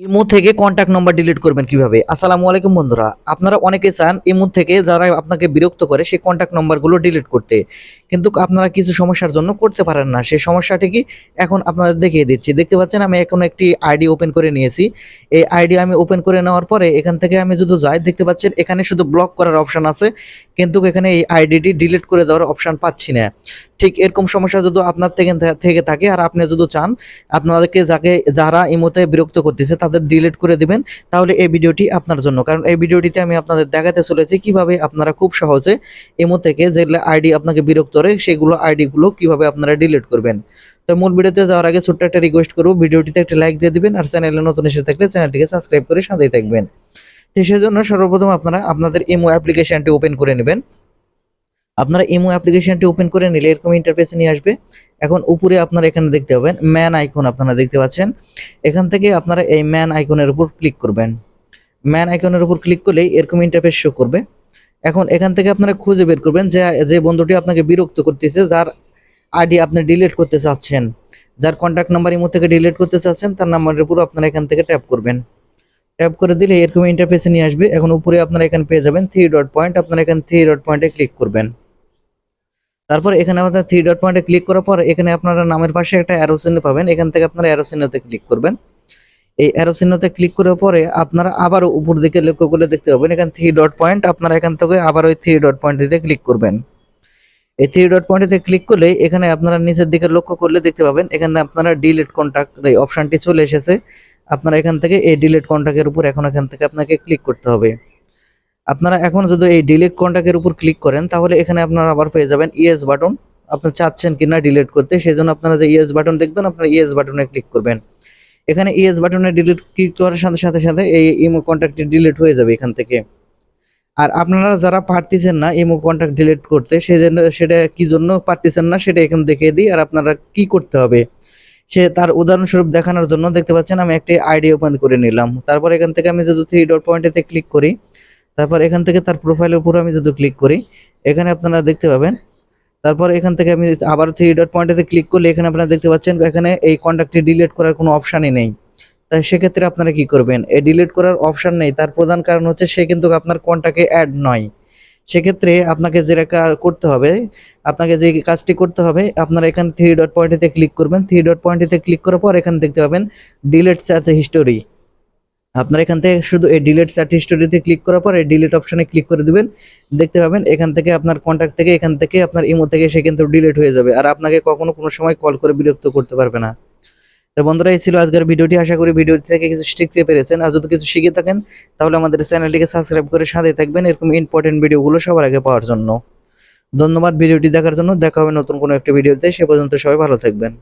Imo থেকে contact number delete করবেন কীভাবে? আসসালামু আলাইকুম বন্ধুরা, আপনারা অনেকে চান ইমো থেকে যারা আপনাকে বিরক্ত করে সেই কন্ট্যাক্ট নম্বরগুলো ডিলিট করতে। কিন্তু আপনারা কিছু সমস্যার জন্য করতে পারেন না। সেই সমস্যাটি কি? এখন আপনাদের দেখিয়ে দিচ্ছি। দেখতে পাচ্ছেন, আমি এখন একটি আইডি ওপেন করে নিয়েছি। এই আইডি আমি ওপেন করে নেওয়ার পরে এখান থেকে আমি যদি যাই, দেখতে পাচ্ছেন, এখানে শুধু ব্লক করার অপশন আছে। কিন্তু এখানে এই আইডিটি ডিলিট করে দেওয়ার অপশন পাচ্ছি না। ঠিক এরকম সমস্যা যদি আপনার থেকে থেকে থাকে আর আপনি যদি চান, আপনাদেরকে যাকে, যারা ইমোতে বিরক্ত করতেছে তাদের ডিলিট করে দিবেন, তাহলে এই ভিডিওটি আপনার জন্য। কারণ এই ভিডিওটিতে আমি আপনাদের দেখাতে চলেছি কীভাবে আপনারা খুব সহজে ইমো থেকে যে আইডি আপনাকে বিরক্ত করে সেগুলো আইডিগুলো কীভাবে আপনারা ডিলিট করবেন। তো মূল ভিডিওতে যাওয়ার আগে ছোট্ট একটা রিকোয়েস্ট করব, ভিডিওটিতে একটা লাইক দিয়ে দিবেন আর চ্যানেলে নতুন এসে থাকলে চ্যানেলটিকে সাবস্ক্রাইব করে সাথেই থাকবেন। তো সেজন্য সর্বপ্রথম আপনারা আপনাদের ইমো অ্যাপ্লিকেশনটি ওপেন করে নেবেন। আপনারা ইমো অ্যাপ্লিকেশনটি ওপেন করে নিলে এরকম ইন্টারফেসে নিয়ে আসবে। এখন উপরে আপনারা এখানে দেখতে পাবেন ম্যান আইকন আপনারা দেখতে পাচ্ছেন। এখান থেকে আপনারা এই ম্যান আইকনের উপর ক্লিক করবেন। ম্যান আইকনের উপর ক্লিক করলেই এরকম ইন্টারফেস শো করবে। এখন এখান থেকে আপনারা খুঁজে বের করবেন যে যে বন্ধুটি আপনাকে বিরক্ত করতেছে, যার আইডি আপনি ডিলিট করতে চাচ্ছেন, যার কন্ট্যাক্ট নাম্বার ইমো থেকে ডিলিট করতে চাচ্ছেন, তার নাম্বারের উপর আপনারা এখান থেকে ট্যাপ করবেন। ট্যাপ করে দিলে এরকম ইন্টারফেসে নিয়ে আসবে, এখন উপরে আপনারা এখানে পেয়ে যাবেন থ্রি ডট পয়েন্ট আপনারা এখানে থ্রি ডট পয়েন্টে ক্লিক করবেন। তারপর এখানে আমাদের থ্রি ডট পয়েন্টে ক্লিক করার পর, এখানে আপনারা নামের পাশে একটা অ্যারো চিহ্ন পাবেন, এখান থেকে আপনারা অ্যারো চিহ্নতে ক্লিক করবেন। এই অ্যারো চিহ্নতে ক্লিক করার পরে আপনারা আবার উপর দিকে লক্ষ্য করে দেখতে পাবেন। এখানে থ্রি ডট পয়েন্ট আপনারা এখান থেকে আবার ওই থ্রি ডট পয়েন্টটিতে ক্লিক করবেন। এই থ্রি ডট পয়েন্টে ক্লিক করলে এখানে আপনারা নিচের দিকে লক্ষ্য করলে দেখতে পাবেন, এখানে আপনারা ডিলিট কন্ট্যাক্ট এই অপশানটি চলে এসেছে। আপনারা এখান থেকে এই ডিলিট কন্ট্যাক্টের উপর এখন এখান থেকে আপনাকে ক্লিক করতে হবে। আপনারা এখন যদি এই ডিলিট কন্ট্যাক্টের উপর ক্লিক করেন, তাহলে এখানে আপনারা আবার পেয়ে যাবেন ইএস বাটন আপনি চাচ্ছেন কিনা ডিলিট করতে সেই জন্য আপনারা যে ইএস বাটন দেখবেন, আপনারা ইএস বাটনে ক্লিক করবেন। এখানে ইএস বাটনে ডিলিট ক্লিক করার সাথে সাথে সাথে এই ইমো কন্ট্যাক্টটি ডিলিট হয়ে যাবে এখান থেকে। আর আপনারা যারা পারতেছেন না ইমো কন্ট্যাক্ট ডিলিট করতে, সেই জন্য সেটা কি জন্য পারতেছেন না সেটা এখানে দেখিয়ে দিই, আর আপনারা কি করতে হবে? সে তার উদাহরণস্বরূপ দেখানোর জন্য দেখতে পাচ্ছেন আমি একটি আইডি ওপেন করে নিলাম। তারপর এখান থেকে আমি যদি থ্রি ডট পয়েন্টেতে ক্লিক করি, তারপর এখান থেকে তার প্রোফাইলের উপর আমি যদি ক্লিক করি, এখানে আপনারা দেখতে পাবেন তারপর এখান থেকে আমি আবার থ্রি ডট পয়েন্টেতে ক্লিক করলে এখানে আপনারা দেখতে পাচ্ছেন এখানে এই কন্ট্যাক্টটি ডিলিট করার কোনো অপশানই নেই। তাই সেক্ষেত্রে আপনারা কি করবেন? এই ডিলিট করার অপশান নেই। তার প্রধান কারণ হচ্ছে সে কিন্তু আপনার কন্ট্যাক্টে অ্যাড নয়। সেক্ষেত্রে আপনাকে যেটা করতে হবে, আপনাকে যে কাজটি করতে হবে, আপনারা এখানে থ্রি ডট পয়েন্টেতে ক্লিক করবেন। থ্রি ডট পয়েন্টেতে ক্লিক করার পর এখানে দেখতে পাবেন ডিলেট চ্যাট হিস্টোরি আপনারা এখান থেকে শুধু এই ডিলেট চ্যাট হিস্টোরিতে ক্লিক করার পর এই ডিলেট অপশানে ক্লিক করে দিবেন। দেখতে পাবেন এখান থেকে আপনার কন্ট্যাক্ট থেকে, এখান থেকে আপনার ইমো থেকে সে কিন্তু ডিলেট হয়ে যাবে। আর আপনাকে কখনো কোনো সময় কল করে বিরক্ত করতে পারবে না। তো বন্ধুরা, এই ছিল আজকের ভিডিওটি। আশা করি ভিডিওটি থেকে কিছু শিখতে পেরেছেন। আর যদি কিছু শিখে থাকেন, তাহলে আমাদের চ্যানেলটিকে সাবস্ক্রাইব করে সাথে থাকবেন এরকম ইম্পর্টেন্ট ভিডিওগুলো সবার আগে পাওয়ার জন্য। ধন্যবাদ ভিডিওটি দেখার জন্য। দেখা হবে নতুন কোনো একটা ভিডিওতে। সে পর্যন্ত সবাই ভালো থাকবেন।